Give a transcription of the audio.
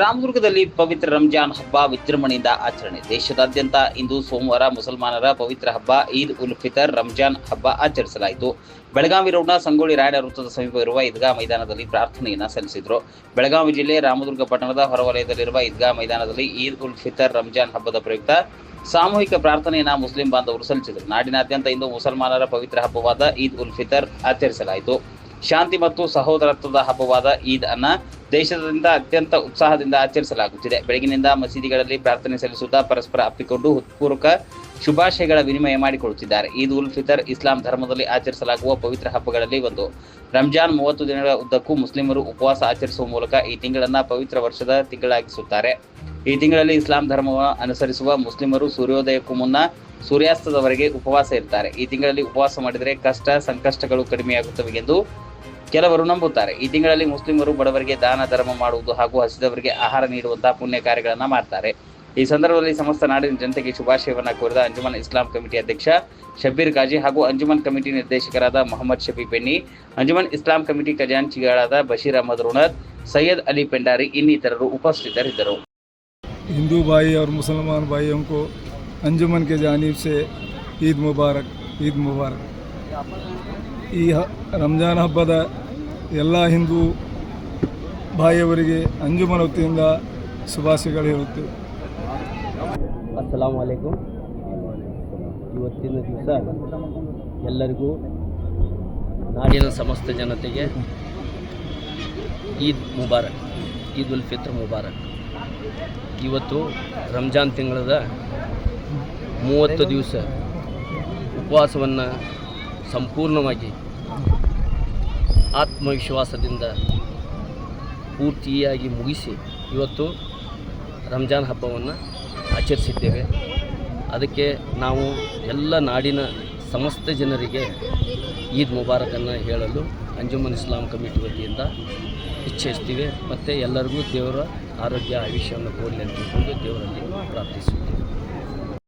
ರಾಮದುರ್ಗದಲ್ಲಿ ಪವಿತ್ರ ರಂಜಾನ್ ಹಬ್ಬ ವಿಜೃಂಭಣೆಯಿಂದ ಆಚರಣೆ. ದೇಶದಾದ್ಯಂತ ಇಂದು ಸೋಮವಾರ ಮುಸಲ್ಮಾನರ ಪವಿತ್ರ ಹಬ್ಬ ಈದ್ ಉಲ್ ಫಿತರ್ ರಂಜಾನ್ ಹಬ್ಬ ಆಚರಿಸಲಾಯಿತು. ಬೆಳಗಾವಿ ರೋಡ್ನ ಸಂಗೊಳ್ಳಿ ರಾಯಣ್ಣ ವೃತ್ತದ ಸಮೀಪವಿರುವ ಈದ್ಗಾ ಮೈದಾನದಲ್ಲಿ ಪ್ರಾರ್ಥನೆಯನ್ನು ಸಲ್ಲಿಸಿದರು. ಬೆಳಗಾವಿ ಜಿಲ್ಲೆ ರಾಮದುರ್ಗ ಪಟ್ಟಣದ ಹೊರವಲಯದಲ್ಲಿರುವ ಈದ್ಗಾ ಮೈದಾನದಲ್ಲಿ ಈದ್ ಉಲ್ ಫಿತರ್ ರಂಜಾನ್ ಹಬ್ಬದ ಪ್ರಯುಕ್ತ ಸಾಮೂಹಿಕ ಪ್ರಾರ್ಥನೆಯನ್ನು ಮುಸ್ಲಿಂ ಬಾಂಧವರು ಸಲ್ಲಿಸಿದರು. ನಾಡಿನಾದ್ಯಂತ ಇಂದು ಮುಸಲ್ಮಾನರ ಪವಿತ್ರ ಹಬ್ಬವಾದ ಈದ್ ಉಲ್ ಫಿತರ್ ಆಚರಿಸಲಾಯಿತು. ಶಾಂತಿ ಮತ್ತು ಸಹೋದರತ್ವದ ಹಬ್ಬವಾದ ಈದ್ ಅನ್ನ ದೇಶದಾದ್ಯಂತ ಅತ್ಯಂತ ಉತ್ಸಾಹದಿಂದ ಆಚರಿಸಲಾಗುತ್ತಿದೆ. ಬೆಳಗಿನಿಂದ ಮಸೀದಿಗಳಲ್ಲಿ ಪ್ರಾರ್ಥನೆ ಸಲ್ಲಿಸುತ್ತಾ ಪರಸ್ಪರ ಅಪ್ಪಿಕೊಂಡು ಹೃತ್ಪೂರ್ವಕ ಶುಭಾಶಯಗಳ ವಿನಿಮಯ ಮಾಡಿಕೊಳ್ಳುತ್ತಿದ್ದಾರೆ. ಈದ್ ಉಲ್ ಫಿತರ್ ಇಸ್ಲಾಂ ಧರ್ಮದಲ್ಲಿ ಆಚರಿಸಲಾಗುವ ಪವಿತ್ರ ಹಬ್ಬಗಳಲ್ಲಿ ಒಂದು. ರಂಜಾನ್ ಮೂವತ್ತು ದಿನಗಳ ಉದ್ದಕ್ಕೂ ಮುಸ್ಲಿಮರು ಉಪವಾಸ ಆಚರಿಸುವ ಮೂಲಕ ಈ ತಿಂಗಳನ್ನ ಪವಿತ್ರ ವರ್ಷದ ತಿಂಗಳಾಗಿಸುತ್ತಾರೆ. ಈ ತಿಂಗಳಲ್ಲಿ ಇಸ್ಲಾಂ ಧರ್ಮವನ್ನು ಅನುಸರಿಸುವ ಮುಸ್ಲಿಮರು ಸೂರ್ಯೋದಯಕ್ಕೂ ಮುನ್ನ ಸೂರ್ಯಾಸ್ತದವರೆಗೆ ಉಪವಾಸ ಇರ್ತಾರೆ. ಈ ತಿಂಗಳಲ್ಲಿ ಉಪವಾಸ ಮಾಡಿದರೆ ಕಷ್ಟ, ಸಂಕಷ್ಟಗಳು ಕಡಿಮೆಯಾಗುತ್ತವೆ ಎಂದು ಕೆಲವರು ನಂಬುತ್ತಾರೆ ಈ ತಿಂಗಳಲ್ಲಿ ಮುಸ್ಲಿಮರು ಬಡವರಿಗೆ ದಾನ ಧರ್ಮ ಮಾಡುವುದು ಹಾಗೂ ಹಸಿದವರಿಗೆ ಆಹಾರ ನೀಡುವಂತಹ ಪುಣ್ಯ ಕಾರ್ಯಗಳನ್ನ ಮಾಡ್ತಾರೆ ಈ ಸಂದರ್ಭದಲ್ಲಿ ಸಮಸ್ತ ನಾಡಿನ ಜನತೆಗೆ ಶುಭಾಶಯವನ್ನ ಕೋರಿದ ಅಂಜುಮನ್ ಇಸ್ಲಾಂ ಕಮಿಟಿ ಅಧ್ಯಕ್ಷ ಶಬ್ಬೀರ್ ಕಾಜಿ ಹಾಗೂ ಅಂಜುಮನ್ ಕಮಿಟಿ ನಿರ್ದೇಶಕರಾದ ಮೊಹಮ್ಮದ್ ಶಫಿ ಬೆನ್ನಿ ಅಂಜುಮನ್ ಇಸ್ಲಾಂ ಕಮಿಟಿ ಖಜಾಂಚಿಗಳಾದ ಬಶೀರ್ ಅಹಮದ್ ರುಣದ್ ಸೈಯದ್ ಅಲಿ ಪೆಂಡಾರಿ ಇನ್ನಿತರರು ಉಪಸ್ಥಿತರಿದ್ದರು हिंदू भाई और मुसलमान भाइयों को अंजुमन के जानिब से ईद मुबारक ईद मुबारक ಈ ಹ- ರಂಜಾನ್ ಹಬ್ಬದ ಎಲ್ಲ ಹಿಂದೂ ಬಾಯಿಯವರಿಗೆ ಅಂಜುಮನ ವತಿಯಿಂದ ಶುಭಾಶಯಗಳು ಹೇಳುತ್ತೇವೆ. ಅಸ್ಸಲಾಮು ಅಲೈಕುಮ್. ಇವತ್ತಿನ ದಿವಸ ಎಲ್ಲರಿಗೂ ನಾಡಿನ ಸಮಸ್ತ ಜನತೆಗೆ ಈದ್ ಮುಬಾರಕ್, ಈದ್ ಉಲ್ ಫಿತ್ರ್ ಮುಬಾರಕ್. ಇವತ್ತು ರಂಜಾನ್ ತಿಂಗಳದ ಮೂವತ್ತು ದಿವಸ ಉಪವಾಸವನ್ನು ಸಂಪೂರ್ಣವಾಗಿ ಆತ್ಮವಿಶ್ವಾಸದಿಂದ ಪೂರ್ತಿಯಾಗಿ ಮುಗಿಸಿ ಇವತ್ತು ರಂಜಾನ್ ಹಬ್ಬವನ್ನು ಆಚರಿಸಿದ್ದೇವೆ. ಅದಕ್ಕೆ ನಾವು ಎಲ್ಲ ನಾಡಿನ ಸಮಸ್ತ ಜನರಿಗೆ ಈದ್ ಮುಬಾರಕನ್ನು ಹೇಳಲು ಅಂಜುಮನ್ ಇಸ್ಲಾಂ ಕಮಿಟಿ ವತಿಯಿಂದ ಇಚ್ಛಿಸ್ತೀವಿ. ಮತ್ತು ಎಲ್ಲರಿಗೂ ದೇವರ ಆರೋಗ್ಯ ಆಯುಷ್ಯವನ್ನು ಕೊಡಲಿ ಅಂತ ದೇವರಲ್ಲಿ ಪ್ರಾರ್ಥಿಸುತ್ತೇವೆ.